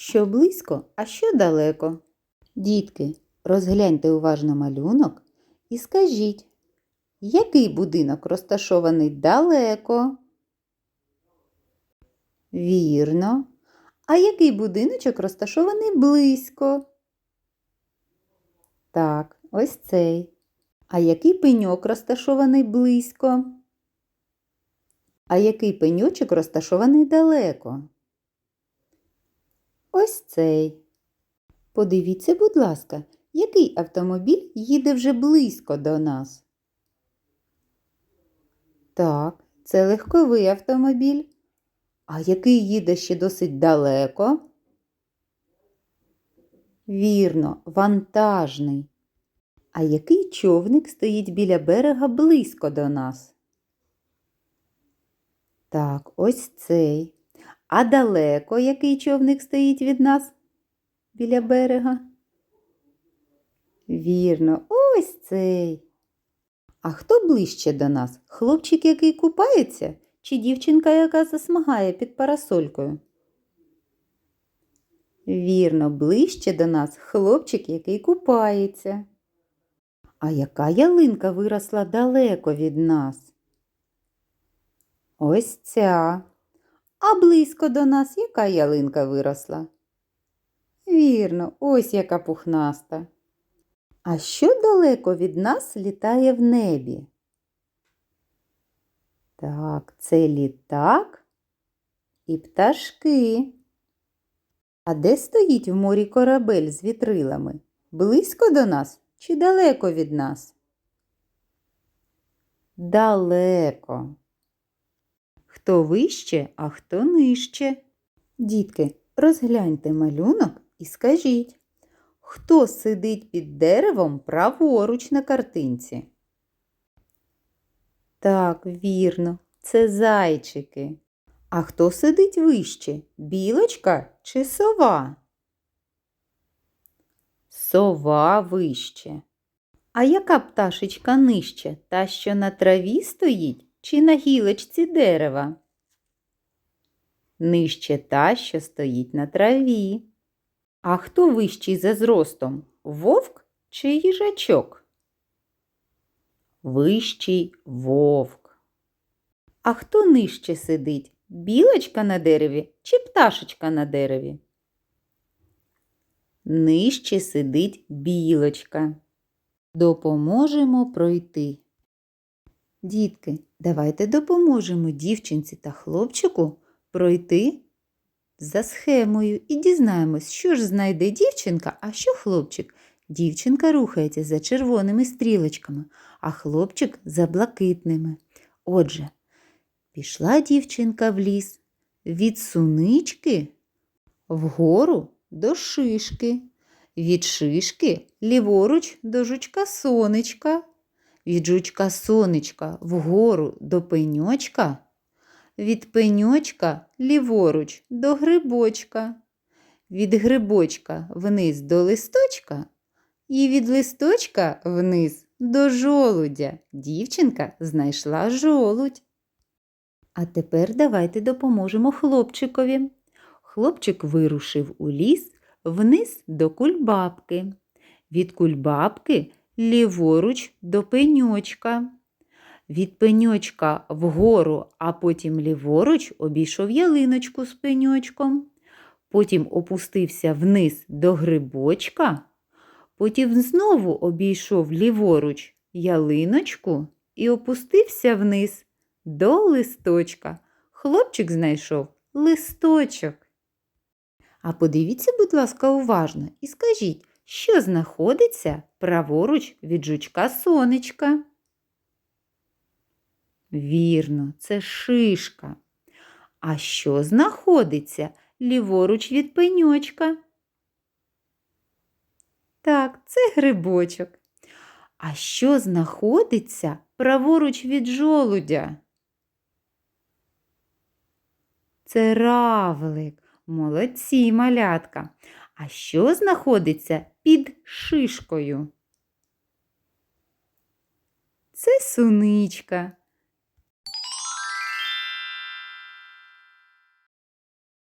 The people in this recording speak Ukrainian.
Що близько, а що далеко. Дітки, розгляньте уважно малюнок і скажіть, який будинок розташований далеко? Вірно. А який будиночок розташований близько? Так, ось цей. А який пеньок розташований близько? А який пеньочок розташований далеко? Ось цей. Подивіться, будь ласка, який автомобіль їде вже близько до нас? Так, це легковий автомобіль. А який їде ще досить далеко? Вірно, вантажний. А який човник стоїть біля берега близько до нас? Так, ось цей. А далеко який човник стоїть від нас біля берега? Вірно, ось цей. А хто ближче до нас? Хлопчик, який купається, чи дівчинка, яка засмагає під парасолькою? Вірно, ближче до нас хлопчик, який купається. А яка ялинка виросла далеко від нас? Ось ця. А близько до нас яка ялинка виросла? Вірно, ось яка пухнаста. А що далеко від нас літає в небі? Так, це літак і пташки. А де стоїть в морі корабель з вітрилами? Близько до нас чи далеко від нас? Далеко. Хто вище, а хто нижче? Дітки, розгляньте малюнок і скажіть, хто сидить під деревом праворуч на картинці? Так, вірно, це зайчики. А хто сидить вище? Білочка чи сова? Сова вище. А яка пташечка нижче? Та, що на траві стоїть, чи на гілочці дерева? Нижче та, що стоїть на траві. А хто вищий за зростом? Вовк чи їжачок? Вищий вовк. А хто нижче сидить? Білочка на дереві чи пташечка на дереві? Нижче сидить білочка. Допоможемо пройти. Дітки, давайте допоможемо дівчинці та хлопчику пройти за схемою і дізнаємось, що ж знайде дівчинка, а що хлопчик. Дівчинка рухається за червоними стрілочками, а хлопчик за блакитними. Отже, пішла дівчинка в ліс від сунички вгору до шишки, від шишки ліворуч до жучка сонечка, від жучка сонечка вгору до пеньочка, від пеньочка ліворуч до грибочка, від грибочка вниз до листочка і від листочка вниз до жолудя. Дівчинка знайшла жолудь. А тепер давайте допоможемо хлопчикові. Хлопчик вирушив у ліс вниз до кульбабки. Від кульбабки ліворуч до пеньочка. Від пеньочка вгору, а потім ліворуч обійшов ялиночку з пеньочком. Потім опустився вниз до грибочка. Потім знову обійшов ліворуч ялиночку і опустився вниз до листочка. Хлопчик знайшов листочок. А подивіться, будь ласка, уважно і скажіть, що знаходиться праворуч від жучка сонечка? Вірно, це шишка. А що знаходиться ліворуч від пеньочка? Так, це грибочок. А що знаходиться праворуч від жолудя? Це равлик. Молодці, малятка. А що знаходиться під шишкою? Це суничка.